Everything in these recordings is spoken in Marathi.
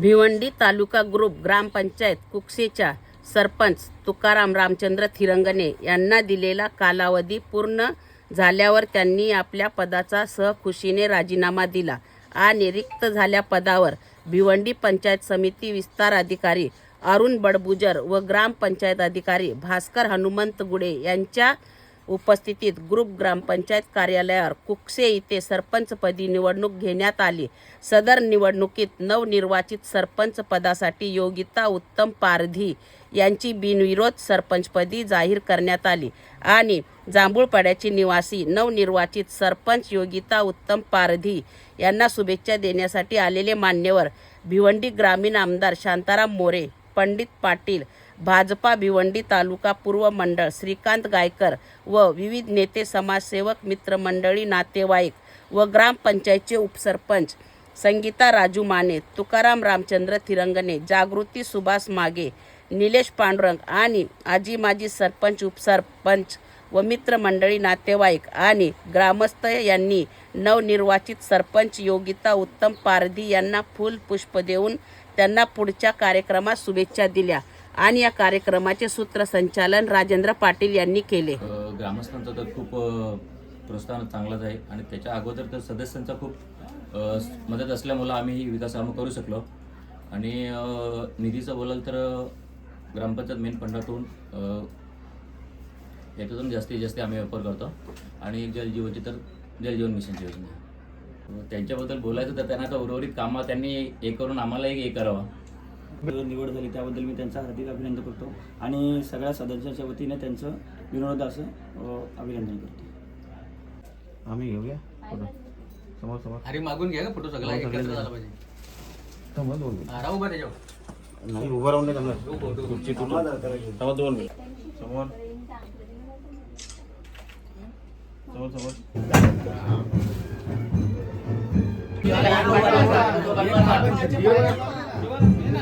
भिवंडी तालुका ग्रुप ग्रामपंचायत कुकसेच्या सरपंच तुकाराम रामचंद्र थिरंगणे यांना दिलेला कालावधी पूर्ण झाल्यावर त्यांनी आपल्या पदाचा सहखुशीने राजीनामा दिला. आणि रिक्त झाल्या पदावर भिवंडी पंचायत समिती विस्तार अधिकारी अरुण बडबुजर व ग्रामपंचायत अधिकारी भास्कर हनुमंत गुडे यांच्या उपस्थितीत ग्रुप ग्रामपंचायत कार्यालयावर कुकसे इथे सरपंचपदी निवडणूक घेण्यात आली. सदर निवडणुकीत नवनिर्वाचित सरपंच पदासाठी योगिता उत्तम पारधी यांची बिनविरोध सरपंचपदी जाहीर करण्यात आली. आणि जांभूळपाड्याची निवासी नवनिर्वाचित सरपंच योगिता उत्तम पारधी यांना शुभेच्छा देण्यासाठी आलेले मान्यवर भिवंडी ग्रामीण आमदार शांताराम मोरे पंडित पाटील भाजपा भिवंडी तालुका पूर्व मंडळ श्रीकांत गायकर व विविध नेते समाजसेवक मित्रमंडळी नातेवाईक व ग्रामपंचायतचे उपसरपंच संगीता राजू माने तुकाराम रामचंद्र तिरंगणे जागृती सुभाष मागे निलेश पांडुरंग आणि आजी माजी सरपंच उपसरपंच व मित्रमंडळी नातेवाईक आणि ग्रामस्थ यांनी नवनिर्वाचित सरपंच योगिता उत्तम पारधी यांना फुल पुष्प देऊन त्यांना पुढच्या कार्यक्रमात शुभेच्छा दिल्या. आणि या कार्यक्रमाचे सूत्रसंचालन राजेंद्र पाटील यांनी केले. ग्रामस्थांचा तर खूप प्रोत्साहन चांगलाच आहे आणि त्याच्या अगोदर तर सदस्यांचा खूप मदत असल्यामुळं आम्ही ही विकासकामं करू शकलो. आणि निधीचं बोलाल तर ग्रामपंचायत मेन फंडातून याच्यातून जास्तीत जास्त आम्ही वापर करतो. आणि जलजीवनची तर जलजीवन मिशनची योजना त्यांच्याबद्दल बोलायचं तर त्यांना तर उर्वरित कामं त्यांनी हे करून आम्हालाही हे करावं. निवड झाली त्याबद्दल मी त्यांचं हार्दिक अभिनंदन करतो. आणि सगळ्या सदस्यांच्या वतीने त्यांचं विनोद असं अभिनंदन करतो. आम्ही घेऊया? फोटो. समोर समोर. अरे मागून घ्या का फोटो सगळा. हो. झाला पाहिजे. समोर दोन हा, राहू बा त्याच्यावर नाही उभं राहून नाही खुर्ची समोर दोन मिनिट. समोर. समोर समोर.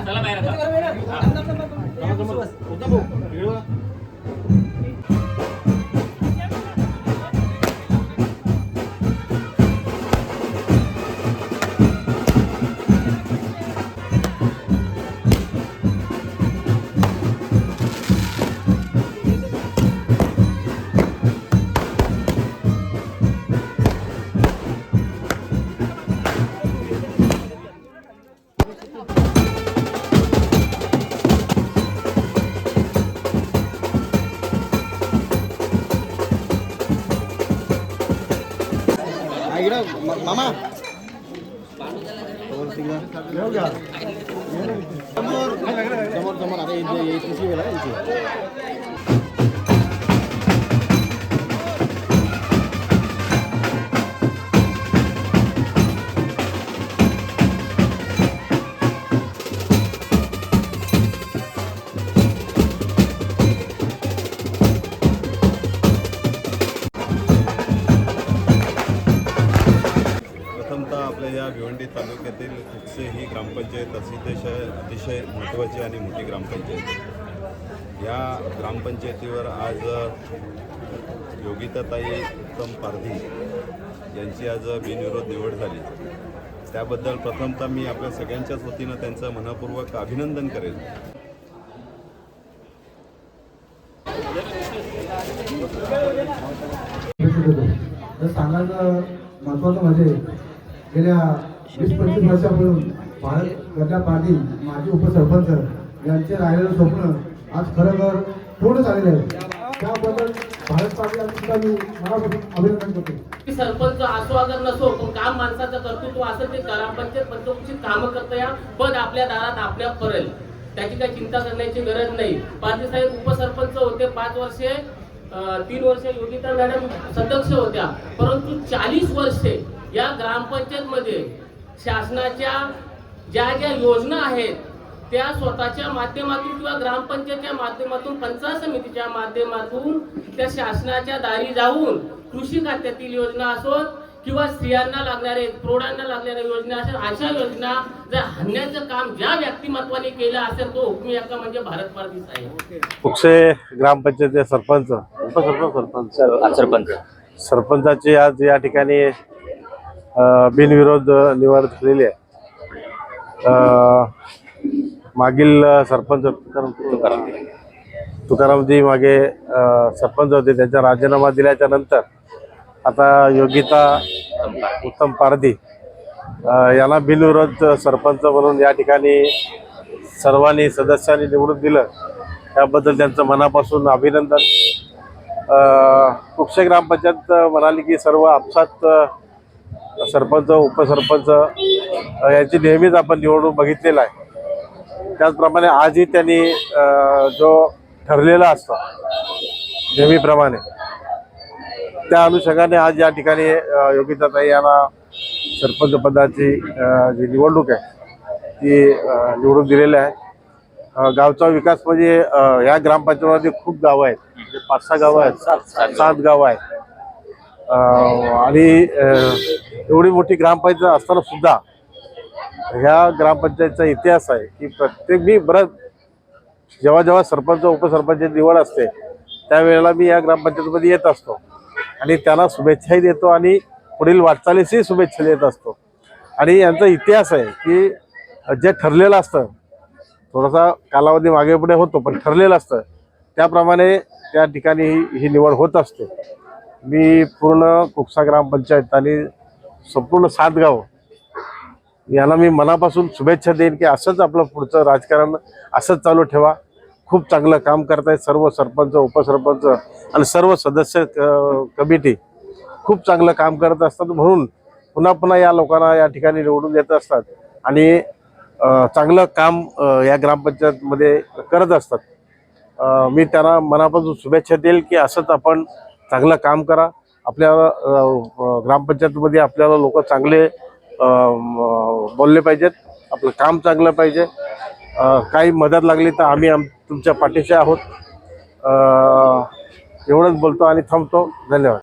चला बाहेर आता. मामा समोर समोर आता इथे इथे गेला ग्रामपंचायत अतिशय अतिशय महत्त्वाची आणि मोठी ग्रामपंचायत या ग्रामपंचायतीवर आज योगिताताई उत्तम पारधी यांची आज बिनविरोध निवड झाली. त्याबद्दल प्रथमतः मी आपल्या सगळ्यांच्याच वतीनं त्यांचं मनपूर्वक अभिनंदन करेन. सांगायचं महत्वाचं म्हणजे गेल्या वीस पंचवीस वर्षापासून भारत गड्डा पाटील माजी उपसरपंच यांचे राहिलेलं स्वप्न आज खरोखर पूर्ण झालेलं आहे. त्याबद्दल भारत पाटील यांचं सुद्धा मी मनापासून अभिनंदन करतो. सरपंच असो अगर नसो पण काम माणसाचं कर्तृत्व असं ते ग्रामपंचायत पंचकृषीत कामं करता या पद आपल्या दारात आपल्या करेल त्याची काही चिंता करण्याची गरज नाही. पाटील साहेब उपसरपंच होते पाच वर्षे तीन वर्षे योगिता मॅडम सदस्य होत्या. परंतु चाळीस वर्षे या ग्रामपंचायतमध्ये शासनाच्या ज्या ज्या योजना आहेत त्या स्वतःच्या माध्यमातून किंवा ग्रामपंचायतच्या माध्यमातून पंचायत समितीच्या माध्यमातून त्या शासनाच्या दारी जाऊन कृषी खात्यातील योजना असोत किंवा स्त्रियांना लागणारे प्रौढांना लागणाऱ्या योजना असेल अशा योजना जर हाणण्याचं काम ज्या व्यक्तिमत्वाने केलं असेल तो हुकमी हक्का म्हणजे भारत पारदी साहेब. कुकसे ग्रामपंचायतीचे सरपंच. उपसरपंच? सरपंच सरपंच. सरपंचाची आज या ठिकाणी बिनविरोध निवड झालेली आहे. मागील सरपंच तुकाराम तुकारामजी मागे सरपंच होते. त्यांचा राजीनामा दिल्याच्या नंतर आता योगिता उत्तम पारधी यांना बिनविरोध सरपंच म्हणून या ठिकाणी सर्वांनी सदस्यांनी निवडून दिलं. त्याबद्दल त्यांचं मनापासून अभिनंदन. अ, कुक्षे ग्रामपंचायत म्हणाली की सर्व आपसात सरपंच उपसरपंच यांची नेहमीच आपण निवडणूक बघितलेला आहे. त्याचप्रमाणे आजही त्यांनी जो ठरलेला असतो नेहमीप्रमाणे त्या अनुषंगाने आज या ठिकाणी योगिताताई यांना सरपंच पदाची जी निवडणूक आहे ती निवडून दिलेली आहे. गावचा विकास म्हणजे अ, या ग्रामपंचायतीमध्ये खूप गावं आहेत. म्हणजे पाच सहा गावं आहेत. सात गावं आहेत. आणि एवढी मोठी ग्रामपंचायत असताना सुद्धा ह्या ग्रामपंचायतचा इतिहास आहे की प्रत्येक मी बरं जेव्हा जेव्हा सरपंच उपसरपंचची निवड असते त्यावेळेला मी या ग्रामपंचायतीमध्ये येत असतो. आणि त्यांना शुभेच्छाही देतो आणि पुढील वाटचालीसही शुभेच्छा देत असतो. आणि यांचा इतिहास आहे की जे ठरलेलं असतं थोडासा कालावधी मागे पुढे होतो पण ठरलेलं असतं त्याप्रमाणे त्या ठिकाणी ही निवड होत असते. मी पूर्ण कुकसा ग्रामपंचायत आणि संपूर्ण सात गाव याला मी मनापासून शुभेच्छा देईन की असंच आपलं पुढचं राजकारण असंच चालू ठेवा. खूप चांगलं काम करतायत सर्व सरपंच उपसरपंच आणि सर्व सदस्य क- कमिटी. खूप चांगलं काम करत असतात. म्हणून पुन्हा पुन्हा या लोकांना या ठिकाणी निवडून देत असतात. आणि चांगलं काम या ग्रामपंचायतमध्ये करत असतात. मी त्यांना मनापासून शुभेच्छा देईल की असंच आपण चांगलं काम करा. आपल्या ग्रामपंचायतमध्ये आपल्याला लोक चांगले बोलले पाहिजेत. आपलं काम चांगलं पाहिजे. काही मदत लागली तर आम्ही आम तुमच्या पाठीशी आहोत. एवढंच बोलतो आणि थांबतो. धन्यवाद.